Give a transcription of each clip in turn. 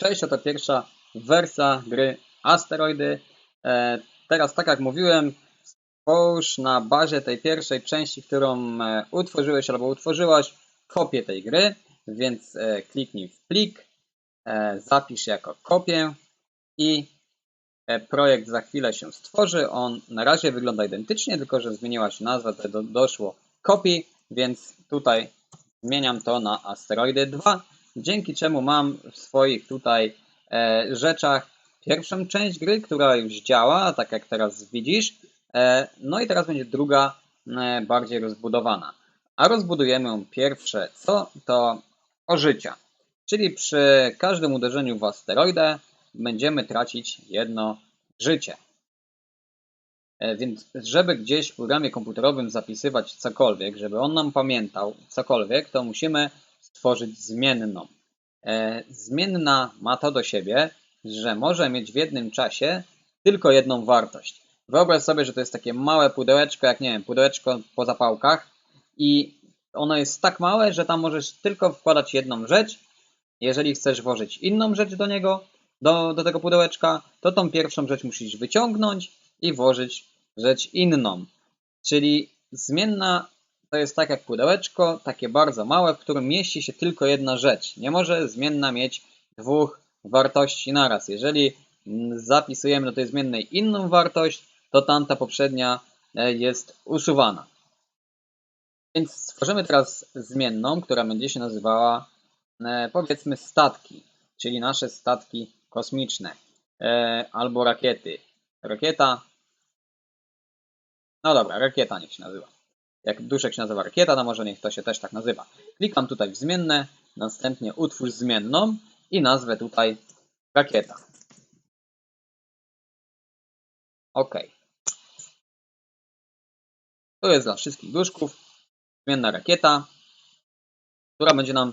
Cześć, oto pierwsza wersja gry Asteroidy. E, teraz, tak jak mówiłem, stwórz na bazie tej pierwszej części, którą e, utworzyłeś albo utworzyłaś, kopię tej gry, więc e, kliknij w plik, zapisz jako kopię i projekt za chwilę się stworzy. On na razie wygląda identycznie, tylko że zmieniła się nazwa, do, doszło kopii, więc tutaj zmieniam to na Asteroidy 2 dzięki czemu mam w swoich tutaj e, rzeczach pierwszą część gry, która już działa, tak jak teraz widzisz. E, no i teraz będzie druga, e, bardziej rozbudowana. A rozbudujemy ją pierwsze co? To ożycia. Czyli przy każdym uderzeniu w asteroidę będziemy tracić jedno życie. Więc żeby gdzieś w programie komputerowym zapisywać cokolwiek, żeby on nam pamiętał cokolwiek, to musimy stworzyć zmienną. E, Zmienna ma to do siebie, że może mieć w jednym czasie tylko jedną wartość. Wyobraź sobie, że to jest takie małe pudełeczko, jak nie wiem, pudełeczko po zapałkach i ono jest tak małe, że tam możesz tylko wkładać jedną rzecz. Jeżeli chcesz włożyć inną rzecz do niego, do, do tego pudełeczka, to tą pierwszą rzecz musisz wyciągnąć i włożyć rzecz inną. Czyli zmienna to jest tak jak pudełeczko, takie bardzo małe, w którym mieści się tylko jedna rzecz. Nie może zmienna mieć dwóch wartości naraz. Jeżeli mm, zapisujemy do tej zmiennej inną wartość, to tamta poprzednia e, jest usuwana. Więc stworzymy teraz zmienną, która będzie się nazywała e, powiedzmy statki, czyli nasze statki kosmiczne e, albo rakiety. Rakieta. No dobra, rakieta niech się nazywa. Jak duszek się nazywa rakieta, to może niech to się też tak nazywa. Klikam tutaj w zmienne, następnie utwórz zmienną i nazwę tutaj rakieta. OK. To jest dla wszystkich duszków zmienna rakieta, która będzie nam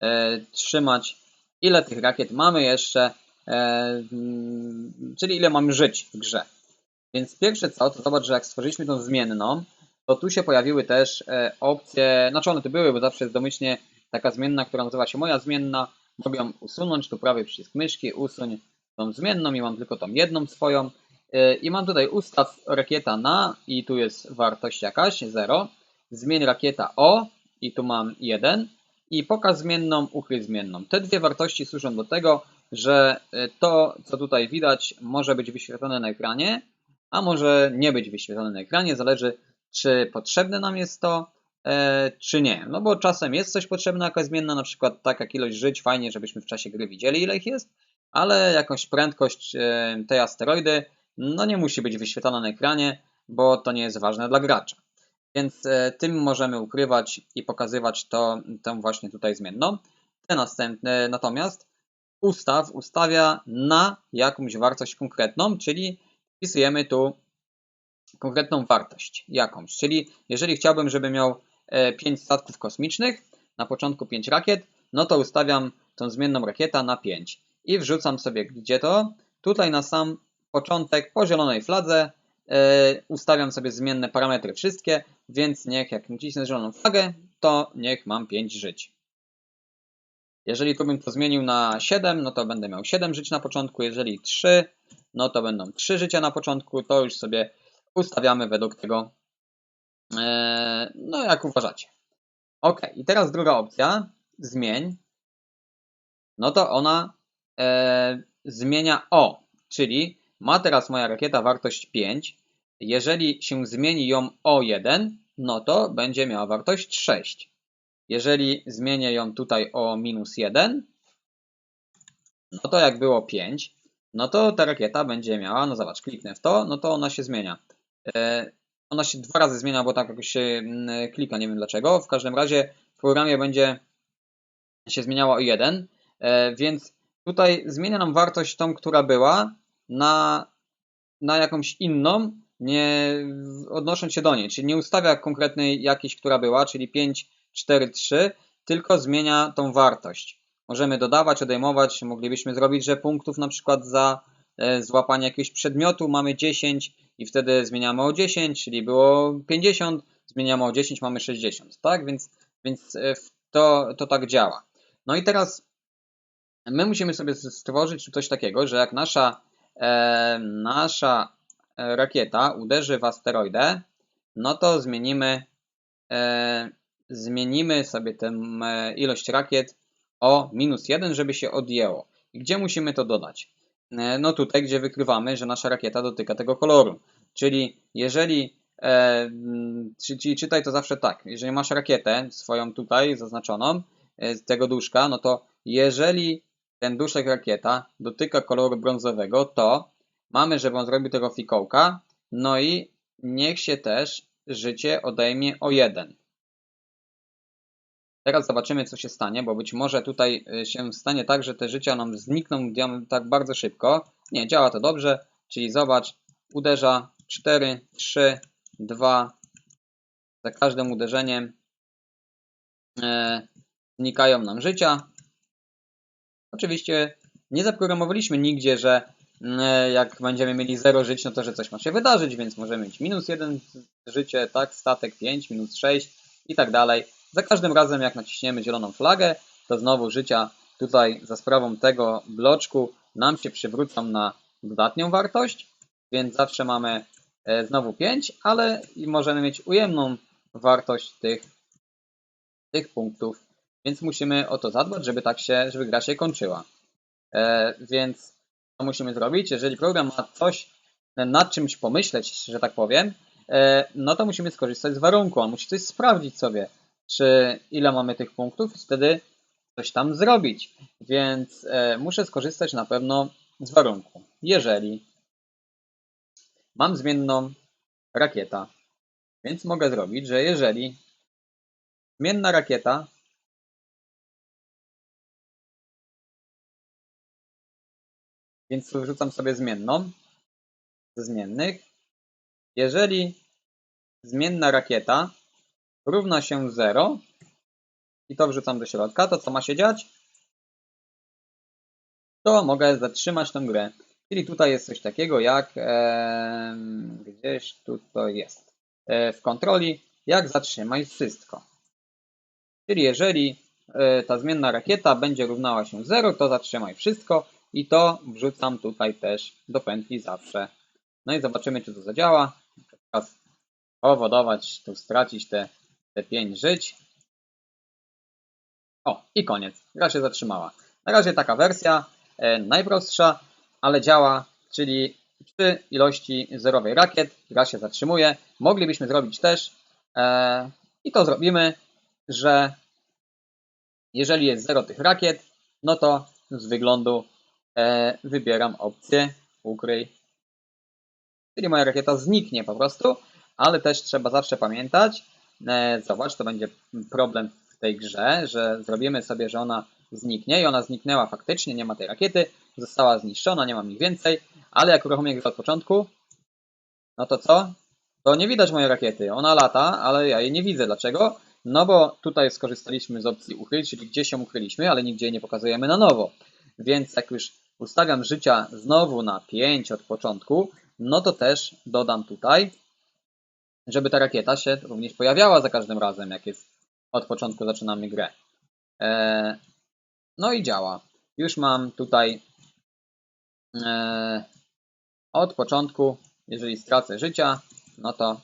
e, trzymać, ile tych rakiet mamy jeszcze, e, mm, czyli ile mamy żyć w grze. Więc pierwsze co, to zobacz, że jak stworzyliśmy tą zmienną, to tu się pojawiły też e, opcje, znaczy one tu były, bo zawsze jest domyślnie taka zmienna, która nazywa się moja zmienna. Mogę ją usunąć, tu prawy przycisk myszki, usuń tą zmienną i mam tylko tą jedną swoją. E, I mam tutaj ustaw rakieta na i tu jest wartość jakaś, 0. Zmień rakieta o i tu mam 1. I pokaż zmienną, ukryj zmienną. Te dwie wartości służą do tego, że e, to, co tutaj widać, może być wyświetlone na ekranie, a może nie być wyświetlone na ekranie. Zależy czy potrzebne nam jest to, e, czy nie. No bo czasem jest coś potrzebne, jakaś zmienna, na przykład taka ilość żyć, fajnie, żebyśmy w czasie gry widzieli, ile ich jest, ale jakąś prędkość e, tej asteroidy, no nie musi być wyświetlana na ekranie, bo to nie jest ważne dla gracza. Więc e, tym możemy ukrywać i pokazywać to, tę właśnie tutaj zmienną. Te następne natomiast ustaw ustawia na jakąś wartość konkretną, czyli wpisujemy tu konkretną wartość jakąś. Czyli jeżeli chciałbym, żeby miał 5 statków kosmicznych, na początku 5 rakiet, no to ustawiam tą zmienną rakieta na 5 i wrzucam sobie gdzie to? Tutaj na sam początek po zielonej fladze yy, ustawiam sobie zmienne parametry wszystkie, więc niech jak nacisnę zieloną flagę, to niech mam 5 żyć. Jeżeli tu bym to zmienił na 7, no to będę miał 7 żyć na początku. Jeżeli 3, no to będą 3 życia na początku. To już sobie ustawiamy według tego, e, no jak uważacie. Ok, i teraz druga opcja, zmień. No to ona e, zmienia O, czyli ma teraz moja rakieta wartość 5. Jeżeli się zmieni ją o 1, no to będzie miała wartość 6. Jeżeli zmienię ją tutaj o minus 1, no to jak było 5, no to ta rakieta będzie miała, no zobacz, kliknę w to, no to ona się zmienia. E, ona się dwa razy zmienia, bo tak jakoś się mm, klika, nie wiem dlaczego. W każdym razie w programie będzie się zmieniała o jeden, e, więc tutaj zmienia nam wartość tą, która była na, na jakąś inną, nie odnosząc się do niej, czyli nie ustawia konkretnej jakiejś, która była, czyli 5, 4, 3, tylko zmienia tą wartość. Możemy dodawać, odejmować, moglibyśmy zrobić, że punktów na przykład za e, złapanie jakiegoś przedmiotu mamy 10, i wtedy zmieniamy o 10, czyli było 50, zmieniamy o 10, mamy 60, tak? Więc, więc e, to, to tak działa. No i teraz my musimy sobie stworzyć coś takiego, że jak nasza, e, nasza e, rakieta uderzy w asteroidę, no to zmienimy, e, zmienimy sobie tę e, ilość rakiet o minus 1, żeby się odjęło. Gdzie musimy to dodać? E, no tutaj, gdzie wykrywamy, że nasza rakieta dotyka tego koloru. Czyli jeżeli, e, czyli czytaj to zawsze tak, jeżeli masz rakietę swoją tutaj zaznaczoną, z tego duszka, no to jeżeli ten duszek rakieta dotyka koloru brązowego, to mamy, żeby on zrobił tego fikołka, no i niech się też życie odejmie o jeden. Teraz zobaczymy, co się stanie, bo być może tutaj y, się stanie tak, że te życia nam znikną tak bardzo szybko. Nie, działa to dobrze, czyli zobacz, uderza 4, 3, 2, za każdym uderzeniem e, znikają nam życia. Oczywiście nie zaprogramowaliśmy nigdzie, że mm, jak będziemy mieli 0 żyć, no to że coś ma się wydarzyć, więc możemy mieć minus 1 życie, tak, statek 5, minus 6 i tak dalej. Za każdym razem jak naciśniemy zieloną flagę, to znowu życia tutaj za sprawą tego bloczku nam się przywrócą na dodatnią wartość, więc zawsze mamy e, znowu 5, ale możemy mieć ujemną wartość tych, tych punktów więc musimy o to zadbać, żeby tak się, żeby gra się kończyła. E, więc co musimy zrobić? Jeżeli program ma coś nad czymś pomyśleć, że tak powiem, e, no to musimy skorzystać z warunku. On musi coś sprawdzić sobie, czy ile mamy tych punktów i wtedy coś tam zrobić. Więc e, muszę skorzystać na pewno z warunku. Jeżeli mam zmienną rakieta, więc mogę zrobić, że jeżeli zmienna rakieta Więc tu wrzucam sobie zmienną ze zmiennych. Jeżeli zmienna rakieta równa się 0 i to wrzucam do środka, to co ma się dziać? To mogę zatrzymać tę grę. Czyli tutaj jest coś takiego jak e, gdzieś tu to jest e, w kontroli jak zatrzymać wszystko. Czyli jeżeli e, ta zmienna rakieta będzie równała się 0, to zatrzymaj wszystko. I to wrzucam tutaj też do pętli zawsze. No i zobaczymy, czy to zadziała. Teraz powodować, tu stracić te, te 5 żyć. O, i koniec. Gra się zatrzymała. Na razie taka wersja e, najprostsza, ale działa, czyli przy ilości zerowej rakiet gra się zatrzymuje. Moglibyśmy zrobić też e, i to zrobimy, że jeżeli jest zero tych rakiet, no to z wyglądu e, wybieram opcję ukryj. Czyli moja rakieta zniknie po prostu, ale też trzeba zawsze pamiętać, zobacz, to będzie problem w tej grze, że zrobimy sobie, że ona zniknie i ona zniknęła faktycznie, nie ma tej rakiety, została zniszczona, nie mam ich więcej, ale jak uruchomię grę od początku, no to co? To nie widać mojej rakiety. Ona lata, ale ja jej nie widzę. Dlaczego? No bo tutaj skorzystaliśmy z opcji ukryć, czyli gdzie się ukryliśmy, ale nigdzie jej nie pokazujemy na nowo. Więc jak już ustawiam życia znowu na 5 od początku, no to też dodam tutaj, żeby ta rakieta się również pojawiała za każdym razem, jak jest od początku zaczynamy grę. E, no i działa. Już mam tutaj e, od początku, jeżeli stracę życia, no to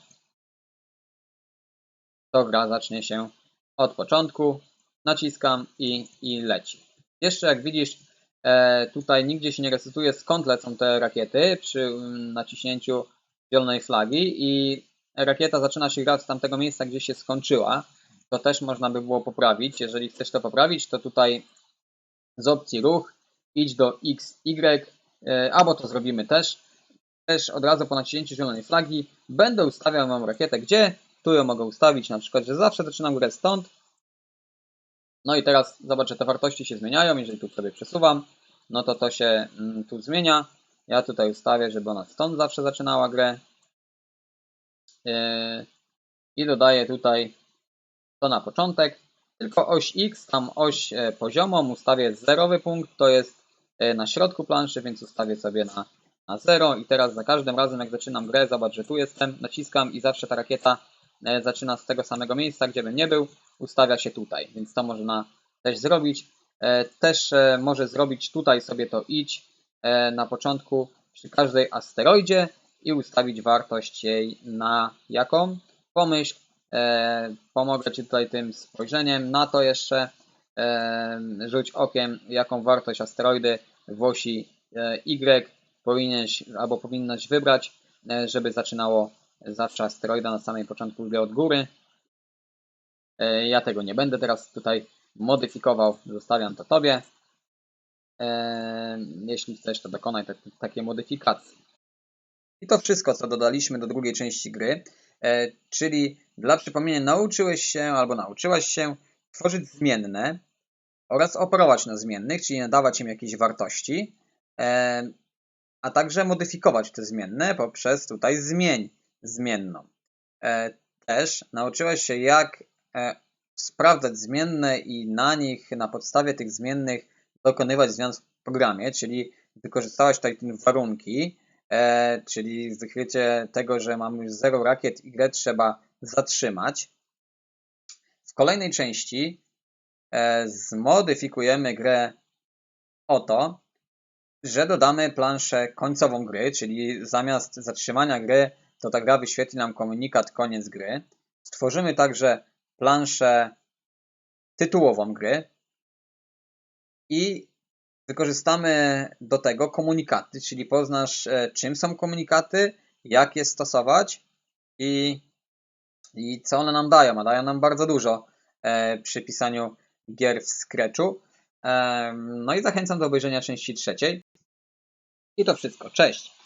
to gra zacznie się od początku. Naciskam i, i leci. Jeszcze jak widzisz, E, tutaj nigdzie się nie resetuje skąd lecą te rakiety przy mm, naciśnięciu zielonej flagi i rakieta zaczyna się grać z tamtego miejsca, gdzie się skończyła. To też można by było poprawić. Jeżeli chcesz to poprawić, to tutaj z opcji ruch idź do X, Y, e, albo to zrobimy też. Też od razu po naciśnięciu zielonej flagi będę ustawiał mam rakietę gdzie. Tu ją mogę ustawić na przykład, że zawsze zaczynam grę stąd, no i teraz zobacz, że te wartości się zmieniają. Jeżeli tu sobie przesuwam, no to to się mm, tu zmienia. Ja tutaj ustawię, żeby ona stąd zawsze zaczynała grę. Yy, I dodaję tutaj to na początek. Tylko oś X, tam oś e, poziomą ustawię zerowy punkt, to jest e, na środku planszy, więc ustawię sobie na, na 0 i teraz za każdym razem jak zaczynam grę, zobacz, że tu jestem, naciskam i zawsze ta rakieta e, zaczyna z tego samego miejsca, gdzie bym nie był, ustawia się tutaj, więc to można też zrobić. też może zrobić tutaj sobie to idź na początku przy każdej asteroidzie i ustawić wartość jej na jaką? Pomyśl, e, pomogę Ci tutaj tym spojrzeniem na to jeszcze. E, rzuć okiem, jaką wartość asteroidy w osi e, Y powinieneś albo powinnaś wybrać, e, żeby zaczynało zawsze asteroida na samym początku gry od góry. E, Ja tego nie będę teraz tutaj modyfikował, zostawiam to Tobie. E, Jeśli chcesz, to dokonaj te, takie modyfikacje. I to wszystko, co dodaliśmy do drugiej części gry. E, Czyli dla przypomnienia, nauczyłeś się albo nauczyłaś się tworzyć zmienne oraz operować na zmiennych, czyli nadawać im jakieś wartości, e, a także modyfikować te zmienne poprzez tutaj zmień zmienną. E, Też nauczyłeś się, jak sprawdzać zmienne i na nich, na podstawie tych zmiennych dokonywać zmian w programie, czyli wykorzystałaś tutaj warunki, czyli wykrycie tego, że mamy już 0 rakiet Y trzeba zatrzymać. W kolejnej części e, zmodyfikujemy grę o to, że dodamy planszę końcową gry, czyli zamiast zatrzymania gry, to ta gra wyświetli nam komunikat koniec gry. Stworzymy także planszę tytułową gry i wykorzystamy do tego komunikaty, czyli poznasz e, czym są komunikaty, jak je stosować i, i co one nam dają. A dają nam bardzo dużo e, przy pisaniu gier w Scratchu. E, No i zachęcam do obejrzenia części trzeciej. I to wszystko. Cześć!